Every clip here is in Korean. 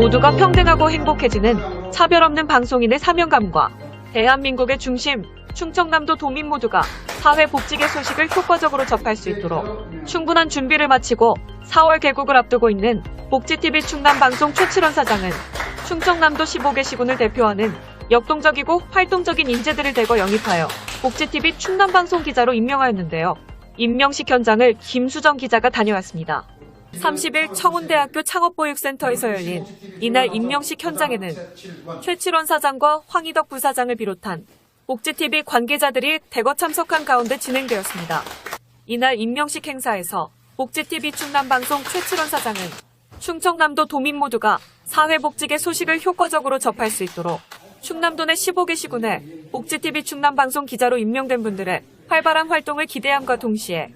모두가 평등하고 행복해지는 차별 없는 방송인의 사명감과 대한민국의 중심, 충청남도 도민 모두가 사회복지계 소식을 효과적으로 접할 수 있도록 충분한 준비를 마치고 4월 개국을 앞두고 있는 복지TV 충남방송 최칠원 사장은 충청남도 15개 시군을 대표하는 역동적이고 활동적인 인재들을 대거 영입하여 복지TV 충남방송 기자로 임명하였는데요. 임명식 현장을 김수정 기자가 다녀왔습니다. 30일 청운대학교 창업보육센터에서 열린 이날 임명식 현장에는 최칠원 사장과 황희덕 부사장을 비롯한 복지TV 관계자들이 대거 참석한 가운데 진행되었습니다. 이날 임명식 행사에서 복지TV 충남방송 최칠원 사장은 충청남도 도민 모두가 사회복지계 소식을 효과적으로 접할 수 있도록 충남도 내 15개 시군에 복지TV 충남방송 기자로 임명된 분들의 활발한 활동을 기대함과 동시에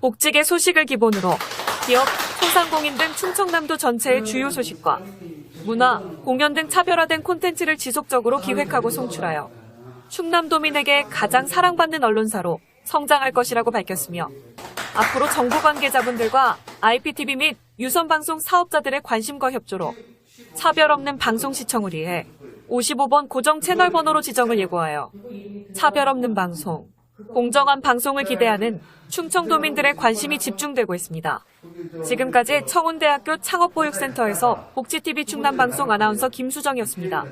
복지계 소식을 기본으로 기업, 소상공인 등 충청남도 전체의 주요 소식과 문화, 공연 등 차별화된 콘텐츠를 지속적으로 기획하고 송출하여 충남도민에게 가장 사랑받는 언론사로 성장할 것이라고 밝혔으며 앞으로 정부 관계자분들과 IPTV 및 유선방송 사업자들의 관심과 협조로 차별 없는 방송 시청을 위해 55번 고정 채널 번호로 지정을 예고하여 차별 없는 방송, 공정한 방송을 기대하는 충청도민들의 관심이 집중되고 있습니다. 지금까지 청운대학교 창업보육센터에서 복지TV 충남방송 아나운서 김수정이었습니다.